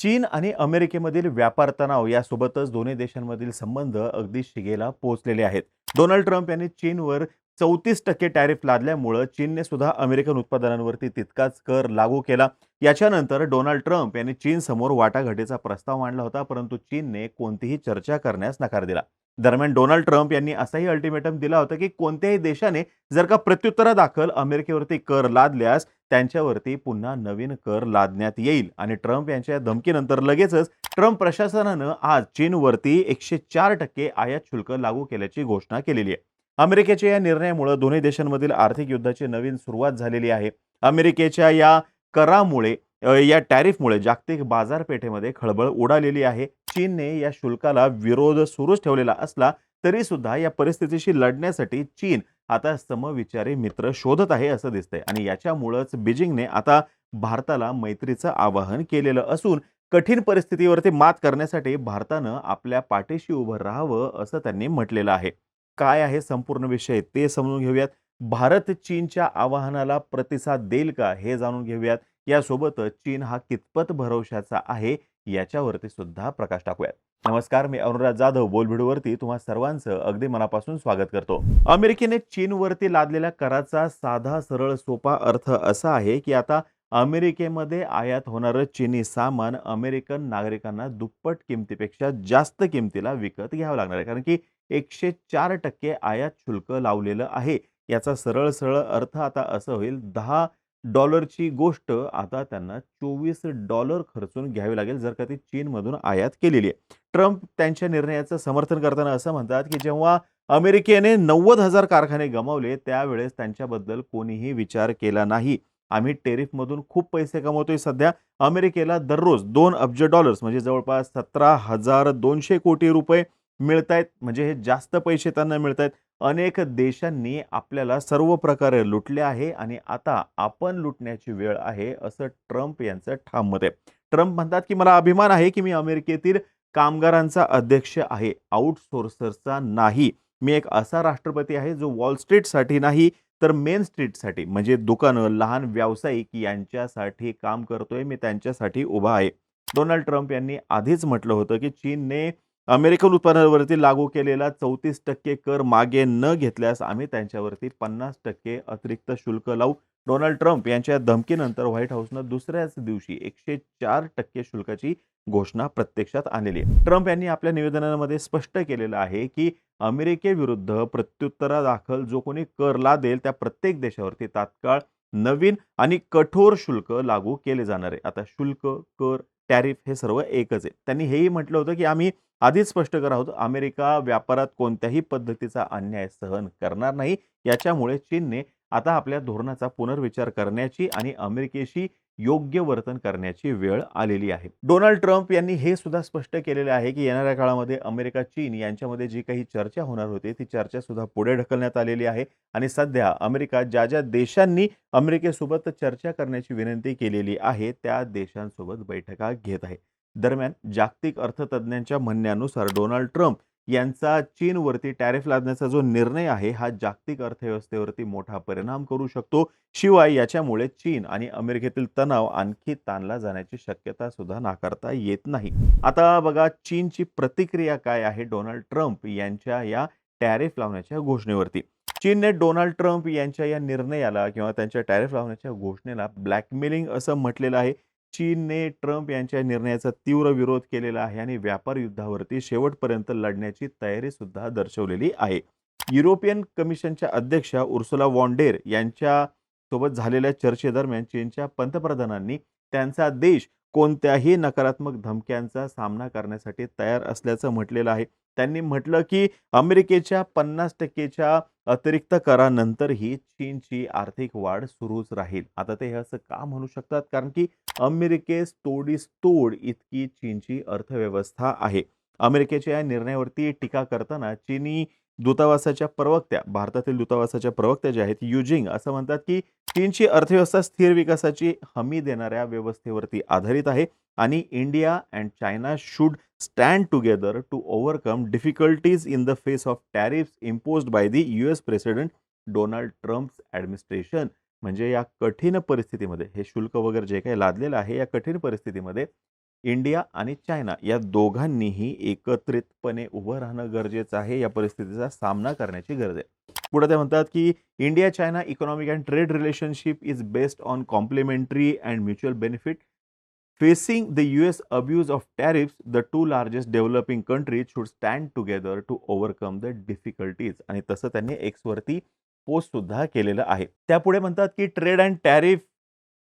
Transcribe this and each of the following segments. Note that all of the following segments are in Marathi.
चीन आणि अमेरिकेमधील व्यापार तणाव यासोबतच दोन्ही देशांमधील संबंध अगदी शिगेला पोहोचलेले आहेत. डोनाल्ड ट्रम्प यांनी चीनवर चौतीस टक्के टॅरिफ लादल्यामुळं चीनने सुद्धा अमेरिकन उत्पादनांवरती तितकाच कर लागू केला. याच्यानंतर डोनाल्ड ट्रम्प यांनी चीनसमोर वाटाघाटीचा प्रस्ताव मांडला होता परंतु चीनने कोणतीही चर्चा करण्यास नकार दिला. दरम्यान डोनाल्ड ट्रम्प यांनी असाही अल्टिमेटम दिला होता की कोणत्याही देशाने जर का प्रत्युत्तरादाखल अमेरिकेवरती कर लादल्यास त्यांच्यावरती पुन्हा नवीन कर लादण्यात येईल. आणि ट्रम्प यांच्या धमकीनंतर लगेचच ट्रम्प प्रशासनानं आज चीनवरती एकशे चार टक्के आयात शुल्क लागू केल्याची घोषणा केलेली आहे. अमेरिकेच्या या निर्णयामुळे दोन्ही देशांमधील आर्थिक युद्धाची नवीन सुरुवात झालेली आहे. अमेरिकेच्या या करामुळे या टॅरिफमुळे जागतिक बाजारपेठेमध्ये खळबळ उडालेली आहे. चीनने या शुल्काला विरोध सुरूच ठेवलेला असला तरी सुद्धा या परिस्थितीशी लढण्यासाठी चीन आता समविचारी मित्र शोधत आहे असं दिसतंय. आणि याच्यामुळंच बीजिंगने आता भारताला मैत्रीचं आवाहन केलेलं असून कठीण परिस्थितीवरती मात करण्यासाठी भारतानं आपल्या पाठीशी उभं राहावं असं त्यांनी म्हटलेलं आहे. काय आहे संपूर्ण विषय ते समजून घेऊयात. भारत चीनच्या आवाहनाला प्रतिसाद देईल का हे जाणून घेऊयात. यासोबतच चीन हा कितपत भरवशाचा आहे याच्यावरती सुद्धा प्रकाश टाकूयात. नमस्कार मी अनुराग जाधव. बोलभिडूवरती तुम्हा सर्वांचं अगदी मनापासून स्वागत करतो. अमेरिकेने चीनवरती लादलेल्या कराचा साधा सरळ सोपा अर्थ असा आहे की आता अमेरिकेमध्ये आयात होणारं चीनी सामान अमेरिकन नागरिकांना दुप्पट किमतीपेक्षा जास्त किमतीला विकत घ्यावं लागणार आहे. कारण की एकशे चार टक्के आयात शुल्क लावलेलं आहे. याचा सरळ सरळ अर्थ आता असं होईल. दहा डॉलरची गोष्ट आता त्यांना चोवीस डॉलर खर्चून घ्यावी लागेल जर का ती चीनमधून आयात केलेली आहे. ट्रम्प त्यांच्या निर्णयाचं समर्थन करताना असं म्हणतात की जेव्हा अमेरिकेने नव्वद हजार कारखाने गमावले त्यावेळेस त्यांच्याबद्दल कोणीही विचार केला नाही. आम्ही टेरिफमधून खूप पैसे कमवतोय सध्या. अमेरिकेला दररोज दोन अब्ज डॉलर्स म्हणजे जवळपास सतरा हजार दोनशे कोटी रुपये मिळत आहेत म्हणजे हे जास्त पैसे त्यांना मिळत आहेत अनेक देशांनी आपल्याला सर्व प्रकारे लुटले आहे आणि आता आपण लुटण्याची वेळ आहे असं ट्रम्प यांचं ठाम मत आहे. ट्रम्प म्हणतात की मला अभिमान आहे की मी अमेरिकेतील कामगारांचा अध्यक्ष आहे आउटसोर्सरचा नाही. मी एक असा राष्ट्रपती आहे जो वॉल स्ट्रीटसाठी नाही तर मेन स्ट्रीटसाठी म्हणजे दुकानं लहान व्यावसायिक यांच्यासाठी काम करतोय मी त्यांच्यासाठी उभा आहे. डोनाल्ड ट्रम्प यांनी आधीच म्हटलं होतं की चीनने अमेरिकन उत्पादनावरती लागू केलेला चौतीस टक्के कर मागे न घेतल्यास आम्ही त्यांच्यावरती पन्नास टक्के अतिरिक्त शुल्क लावू. डोनाल्ड ट्रम्प यांच्या धमकीनंतर व्हाईट हाऊसनं दुसऱ्याच दिवशी एकशे चार टक्के शुल्काची घोषणा प्रत्यक्षात आणलेली आहे. ट्रम्प यांनी आपल्या निवेदनामध्ये स्पष्ट केलेलं आहे की अमेरिकेविरुद्ध प्रत्युत्तरादाखल जो कोणी कर लादेल त्या प्रत्येक देशावरती तात्काळ नवीन आणि कठोर शुल्क लागू केले जाणार आहे. आता शुल्क कर टॅरिफ हे सर्व एकच आहे. त्यांनी हेही म्हटलं होतं की आम्ही आधीच स्पष्ट करा आहोत अमेरिका व्यापारात कोणत्याही पद्धतीचा अन्याय सहन करणार नाही. याच्यामुळे चीनने आता आपल्या धोरणाचा पुनर्विचार करण्याची आणि अमेरिकेशी योग्य वर्तन करण्याची वेळ आलेली आहे. डोनाल्ड ट्रम्प यांनी हे सुद्धा स्पष्ट केलेले आहे की येणाऱ्या काळामध्ये अमेरिका चीन यांच्यामध्ये जी काही चर्चा होणार होती ती चर्चा सुद्धा पुढे ढकलण्यात आलेली आहे. आणि सध्या अमेरिका ज्या ज्या देशांनी अमेरिकेसोबत चर्चा करण्याची विनंती केलेली आहे त्या देशांसोबत बैठका घेत आहे. दरम्यान जागतिक अर्थतज्ज्ञांच्या म्हणण्यानुसार डोनाल्ड ट्रम्प यांचा चीनवरती टॅरिफ लादण्याचा जो निर्णय आहे हा जागतिक अर्थव्यवस्थेवरती मोठा परिणाम करू शकतो. शिवाय याच्यामुळे चीन आणि अमेरिकेतील तणाव आणखी ताणला जाण्याची शक्यता सुद्धा नाकारता येत नाही. आता बघा चीनची प्रतिक्रिया काय आहे डोनाल्ड ट्रम्प यांच्या या टॅरिफ लावण्याच्या घोषणेवरती? चीनने डोनाल्ड ट्रम्प यांच्या या निर्णयाला किंवा त्यांच्या टॅरिफ लावण्याच्या घोषणेला ब्लॅकमेलिंग असं म्हटलेलं आहे. चीनने ट्रम्प यांच्या निर्णयाचा तीव्र विरोध केलेला आहे आणि व्यापार युद्धावरती शेवटपर्यंत लढण्याची तयारी सुद्धा दर्शवलेली आहे. युरोपियन कमिशनच्या अध्यक्षा उर्सुला वॉन्डेर यांच्या सोबत झालेल्या चर्चेदरम्यान चीनच्या पंतप्रधानांनी त्यांचा देश कोणत्याही नकारात्मक धमक्यांचा सामना करण्यासाठी तयार असल्याचं म्हटलेलं आहे. त्यांनी म्हटलं की अमेरिकेच्या पन्नास टक्केच्या अतिरिक्त करानंतरही चीनची आर्थिक वाढ सुरूच राहील. आता ते हे असं का म्हणू शकतात? कारण की अमेरिकेस तोडीस तोड इतकी चीनची अर्थव्यवस्था आहे. अमेरिकेच्या या निर्णयावरती टीका करताना चीनी दूतावासाच्या प्रवक्त्या भारतातील दूतावासाच्या प्रवक्त्या ज्या आहेत युजिंग असं म्हणतात की चीनची अर्थव्यवस्था स्थिर विकासाची हमी देणाऱ्या व्यवस्थेवरती आधारित आहे आणि India and China should stand together to overcome difficulties in the face of tariffs impose by the U S president Donald Trump's administration म्हणजे या कठीण परिस्थितीमध्ये हे शुल्क वगैरे जे काही लादलेलं आहे या कठीण परिस्थितीमध्ये इंडिया आणि चायना या दोघांनीही एकत्रितपणे उभं राहणं गरजेचं आहे या परिस्थितीचा सामना करण्याची गरज आहे पुढे ते म्हणतात की India China economic and trade relationship is based on complementary and mutual benefit facing the U S abuse of tariffs the two largest developing countries should stand together to overcome the difficulties आणि तसं त्यांनी एक्सवरती पोस्ट सुद्धा केलेलं आहे. त्यापुढे म्हणतात की trade and tariff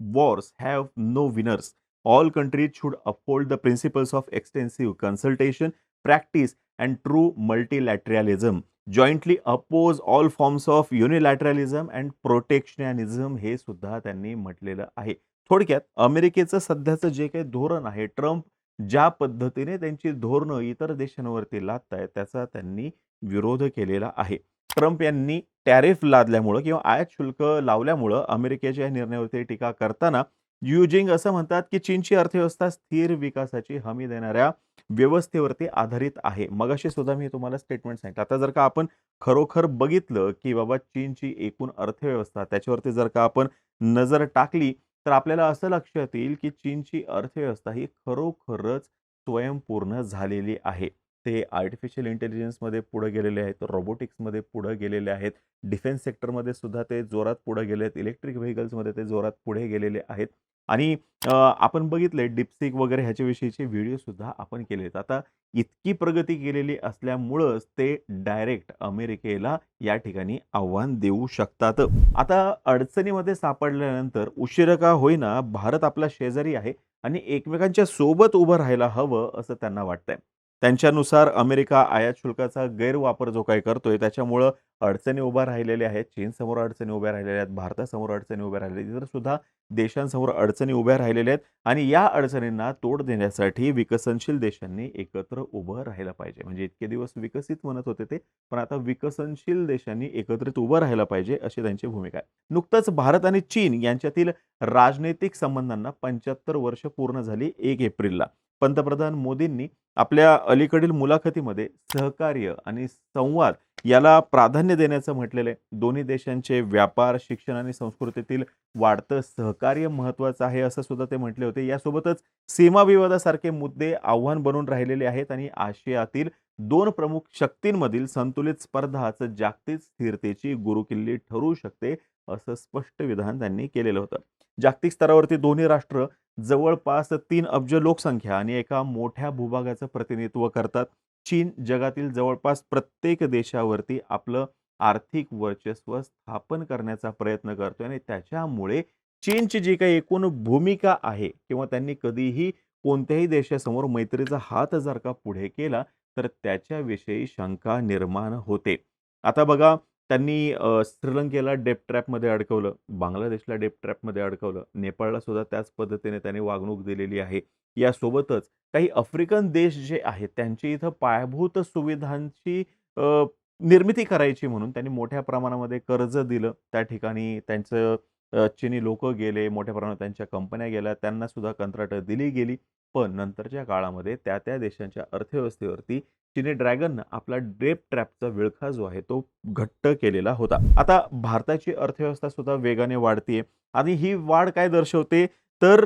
wars have no winners. All countries should uphold the principles of extensive consultation, practice and true multilateralism. Jointly oppose all forms of unilateralism and protectionism हे सुद्धा त्यांनी म्हटलेलं आहे. थोडक्यात अमेरिकेचं सध्याचं जे काही धोरण आहे, ट्रम्प ज्या पद्धतीने त्यांची धोरणं इतर देशांवरती लादतायत, त्याचा त्यांनी विरोध केलेला आहे. ट्रम्प यांनी टॅरिफ लादल्यामुळं किंवा आयात शुल्क लावल्यामुळं अमेरिकेच्या या निर्णयावरती टीका करताना युजिंग असं म्हणतात, की चीनची अर्थव्यवस्था स्थिर विकासाची हमी देणाऱ्या व्यवस्थेवरती आधारित आहे. मगाशी सुद्धा मी तुम्हाला स्टेटमेंट सांगितलं. आता जर का आपण खरोखर बघितलं, की बाबा चीनची एकूण अर्थव्यवस्था त्याच्यावरती जर का आपण नजर टाकली, तर आपल्याला असं लक्षात येईल, की चीनची अर्थव्यवस्था ही खरोखरच स्वयंपूर्ण झालेली आहे. ते आर्टिफिशियल इंटेलिजन्समध्ये पुढे गेलेले आहेत, रोबोटिक्समध्ये पुढे गेलेले आहेत, डिफेन्स सेक्टरमध्ये सुद्धा ते जोरात पुढे गेले आहेत, इलेक्ट्रिक व्हेकल्समध्ये ते जोरात पुढे गेलेले आहेत आणि आपण बघितले डीपसीक वगैरे ह्याच्याविषयीचे व्हिडिओ सुद्धा आपण केले आहेत. आता इतकी प्रगती केलेली असल्यामुळंच ते डायरेक्ट अमेरिकेला या ठिकाणी आव्हान देऊ शकतात. आता अडचणीमध्ये सापडल्यानंतर उशिरा का होईना भारत आपला शेजारी आहे आणि एकमेकांच्या सोबत उभं राहायला हवं असं त्यांना वाटतंय. त्यांच्यानुसार अमेरिका आयात शुल्काचा गैरवापर जो काही करतोय त्याच्यामुळं अडचणी उभ्या राहिलेल्या आहेत. चीनसमोर अडचणी उभ्या राहिलेल्या आहेत, भारतासमोर अडचणी उभ्या राहिलेल्या आहेत, सुद्धा देशांसमोर अडचणी उभ्या राहिलेल्या आहेत आणि या अडचणींना तोड देण्यासाठी विकसनशील देशांनी एकत्र उभं राहायला पाहिजे. म्हणजे इतके दिवस विकसित म्हणत होते ते, पण आता विकसनशील देशांनी एकत्रित उभं राहायला पाहिजे अशी त्यांची भूमिका आहे. नुकतंच भारत आणि चीन यांच्यातील राजनैतिक संबंधांना 75 वर्ष पूर्ण झाली एक एप्रिलला. पंतप्रधान मोदींनी आपल्या अलीकडील मुलाखतीमध्ये सहकार्य आणि संवाद याला प्राधान्य देण्याचं म्हटलेलं आहे. दोन्ही देशांचे व्यापार, शिक्षण आणि संस्कृतीतील वाढतं सहकार्य महत्त्वाचं आहे असं सुद्धा ते म्हटले होते. यासोबतच सीमा विवादासारखे मुद्दे आव्हान बनून राहिलेले आहेत आणि आशियातील दोन प्रमुख शक्तींमधील संतुलित स्पर्धाच जागतिक स्थिरतेची गुरुकिल्ली ठरू शकते, असं स्पष्ट विधान त्यांनी केलेलं होतं. जागतिक स्तरावरती दोन्ही राष्ट्र जवळपास तीन अब्ज लोकसंख्या आणि एका मोठ्या भूभागाचं प्रतिनिधित्व करतात. चीन जगातील जवळपास प्रत्येक देशावरती आपलं आर्थिक वर्चस्व स्थापन करण्याचा प्रयत्न करतोय आणि त्याच्यामुळे चीनची जी काही एकूण भूमिका आहे किंवा त्यांनी कधीही कोणत्याही देशासमोर मैत्रीचा हात जर का पुढे केला, तर त्याच्याविषयी शंका निर्माण होते. आता बघा त्यांनी श्रीलंकेला डेप ट्रॅपमध्ये अडकवलं, बांगलादेशला डेप ट्रॅपमध्ये अडकवलं, नेपाळला सुद्धा त्याच पद्धतीने त्यांनी वागणूक दिलेली आहे. यासोबतच काही आफ्रिकन देश जे आहेत त्यांची इथं पायाभूत सुविधांची निर्मिती करायची म्हणून त्यांनी मोठ्या प्रमाणामध्ये कर्ज दिलं. त्या ठिकाणी त्यांचं चिनी चीनी लोकं गेले, मोठ्या प्रमाणात त्यांच्या कंपन्या गेल्या, त्यांना सुद्धा कंत्राटं दिली गेली. पण नंतरच्या काळामध्ये त्या-त्या देशांच्या अर्थव्यवस्थेवरती चिनी ड्रॅगन आपला डेप ट्रॅपचा विळखा जो आहे तो घट्ट केलेला होता. आता भारताची अर्थव्यवस्था सुद्धा वेगाने वाढतीये आणि ही वाढ काय दर्शवते तर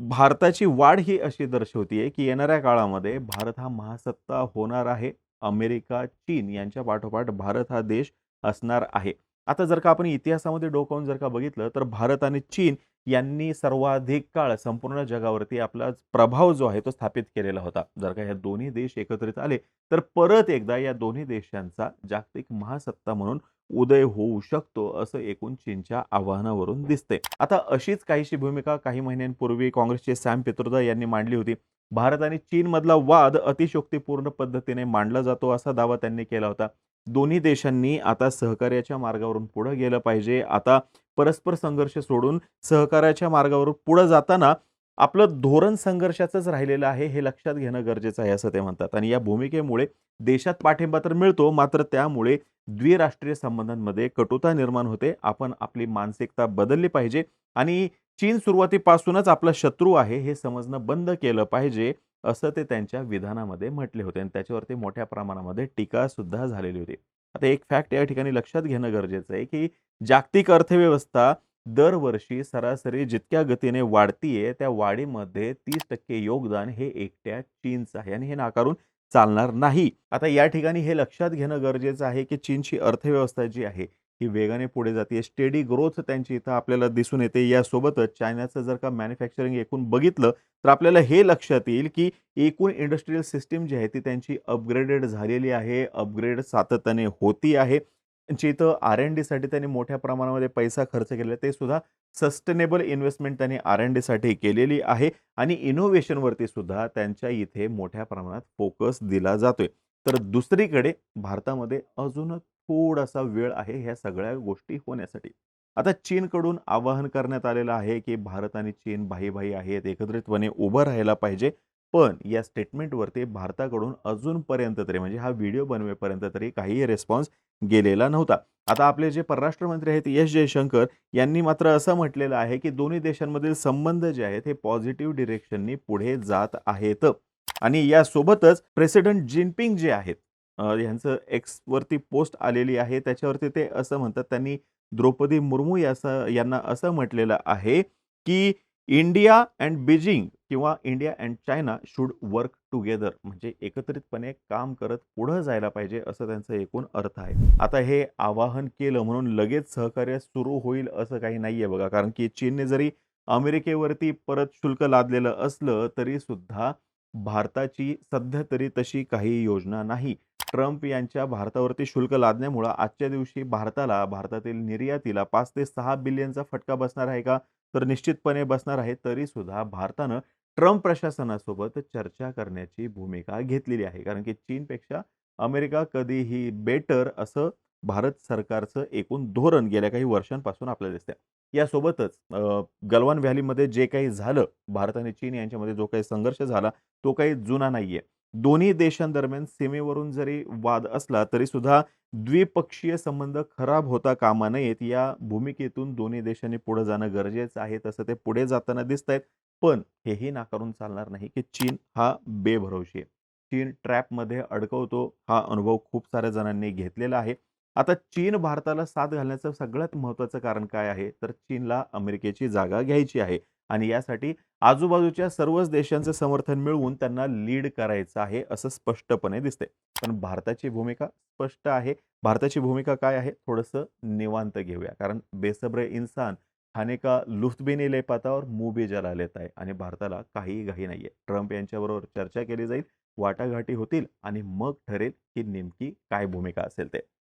भारताची वाढ ही अशी दर्शवतीये, की येणाऱ्या काळामध्ये भारत हा महासत्ता होणार आहे. अमेरिका, चीन यांच्या पाठोपाठ भारत हा देश असणार आहे. आता जर का आपण इतिहासामध्ये डोकावून जर का बघितलं, तर भारत आणि चीन यांनी सर्वाधिक काळ संपूर्ण जगावरती आपला प्रभाव जो आहे तो स्थापित केलेला होता. जर का ह्या दोन्ही देश एकत्रित आले, तर परत एकदा या दोन्ही देशांचा जागतिक महासत्ता म्हणून उदय होऊ शकतो, असं एकूण चीनच्या आव्हानावरून दिसतंय. आता अशीच काहीशी भूमिका काही महिन्यांपूर्वी काँग्रेसचे सॅम पित्रोदा यांनी मांडली होती. भारत आणि चीनमधला वाद अतिशयोक्तीपूर्ण पद्धतीने मांडला जातो, असा दावा त्यांनी केला होता. दोन्ही देशांनी आता सहकार्याच्या मार्गावरून पुढे गेलं पाहिजे. आता परस्पर संघर्ष सोडून सहकार्याच्या मार्गावरून पुढे जाताना आपलं धोरण संघर्षाचंच राहिलेलं आहे, हे लक्षात घेणं गरजेचं आहे, असं ते म्हणतात. आणि या भूमिकेमुळे देशात पाठिंबा तर मिळतो, मात्र त्यामुळे द्विराष्ट्रीय संबंधांमध्ये कटुता निर्माण होते. आपण आपली मानसिकता बदलली पाहिजे आणि चीन सुरुवातीपासूनच आपला शत्रू आहे, हे समजणं बंद केलं पाहिजे, असं ते त्यांच्या विधानामध्ये म्हटले होते आणि त्याच्यावरती मोठ्या प्रमाणामध्ये टीका सुद्धा झालेली होती. आता एक फॅक्ट या ठिकाणी लक्षात घेणं गरजेचं आहे, की जागतिक अर्थव्यवस्था दरवर्षी सरासरी जितक्या गतीने वाढतीये त्या वाढीमध्ये तीस टक्के योगदान हे एकट्या चीनचं आहे आणि हे नाकारून चालणार नाही. आता या ठिकाणी हे लक्षात घेणं गरजेचं आहे की चीनची अर्थव्यवस्था जी आहे ही वेगाने पुढे जाते. स्टेडी ग्रोथ त्यांची इथं आपल्याला दिसून येते. यासोबतच चायनाचं जर का मॅन्युफॅक्चरिंग एकूण बघितलं तर आपल्याला हे लक्षात येईल की एकूण इंडस्ट्रीयल सिस्टीम जी आहे ती त्यांची अपग्रेडेड झालेली आहे. अपग्रेड सातत्याने होती आहे. त्यांची इथं आर एन डीसाठी त्यांनी मोठ्या प्रमाणामध्ये पैसा खर्च केलेला ते सुद्धा सस्टेनेबल इन्व्हेस्टमेंट त्यांनी आर एन डीसाठी केलेली आहे. आणि इनोव्हेशनवरती सुद्धा त्यांच्या इथे मोठ्या प्रमाणात फोकस दिला जातोय. तर दुसरीकडे भारतामध्ये अजून थोडासा वेळ आहे ह्या सगळ्या गोष्टी होण्यासाठी. आता चीनकडून आवाहन करण्यात आलेलं आहे की भारत आणि चीन भाई भाई आहेत एकत्रितपणे उभं राहायला पाहिजे. पण या स्टेटमेंटवरती भारताकडून अजूनपर्यंत तरी म्हणजे हा व्हिडिओ बनवेपर्यंत तरी काही रेस्पॉन्स गेलेला नव्हता. आता आपले जे परराष्ट्र मंत्री आहेत एस जयशंकर यांनी मात्र असं म्हटलेलं आहे की दोन्ही देशांमधील संबंध जे आहेत हे पॉझिटिव्ह डिरेक्शननी पुढे जात आहेत. आणि यासोबतच प्रेसिडेंट जिनपिंग जे आहेत यांचं एक्सवरती पोस्ट आलेली आहे. त्याच्यावरती ते असं म्हणतात त्यांनी द्रौपदी मुर्मू याचं यांना असं म्हटलेलं आहे की इंडिया अँड बीजिंग किंवा India and China should work together म्हणजे एकत्रितपणे काम करत पुढं जायला पाहिजे असं त्यांचं एकूण अर्थ आहे. आता हे आवाहन केलं म्हणून लगेच सहकार्य सुरू होईल असं काही नाहीये बघा. कारण की चीनने जरी अमेरिकेवरती परत शुल्क लादलेलं असलं तरी सुद्धा भारताची सध्या तरी तशी काही योजना नाही. ट्रम्प यांच्या भारतावरती शुल्क लादण्यामुळं आजच्या दिवशी भारताला भारतातील निर्यातीला पाच ते सहा बिलियनचा फटका बसणार आहे का? तर निश्चितपणे बसणार आहे. तरी सुद्धा भारतानं ट्रम्प प्रशासनासोबत चर्चा करण्याची भूमिका घेतलेली आहे. कारण की चीनपेक्षा अमेरिका कधीही बेटर असं भारत सरकारचं एकूण धोरण गेल्या काही वर्षांपासून आपल्याला दिसतंय. यासोबतच गलवान व्हॅलीमध्ये जे काही झालं भारत आणि चीन यांच्यामध्ये जो काही संघर्ष झाला तो काही जुना नाहीये. दोन्ही देशांदरम्यान सीमेवरून जरी वाद असला तरी सुद्धा द्विपक्षीय संबंध खराब होता कामा नयेत. या भूमिकेतून दोन्ही देशांनी पुढे जाणं गरजेचं आहे तसं ते पुढे जाताना दिसत आहेत पण हेही नाकारून चालणार नाही की चीन हा बेभरोशी आहे. चीन ट्रॅपमध्ये अडकवतो हा अनुभव खूप साऱ्या जणांनी घेतलेला आहे. आता चीन भारताला साथ घालण्याचं सगळ्यात महत्त्वाचं कारण काय आहे? तर चीनला अमेरिकेची जागा घ्यायची आहे आणि यासाठी आजूबाजूच्या सर्वच देशांचं समर्थन मिळवून त्यांना लीड करायचं आहे असं स्पष्टपणे दिसते पण भारताची भूमिका स्पष्ट आहे. भारताची भूमिका काय आहे? थोडंसं निवांत घेऊया. कारण बेसब्रे इन्सान खाने का लुफ्त भी नहीं ले पाता और मुंह भी जला लेत आहे आणि भारताला काही घाई नाहीये. ट्रम्प यांच्याबरोबर चर्चा केली जाईल वाटाघाटी होतील आणि मग ठरेल की नेमकी काय भूमिका असेल ते.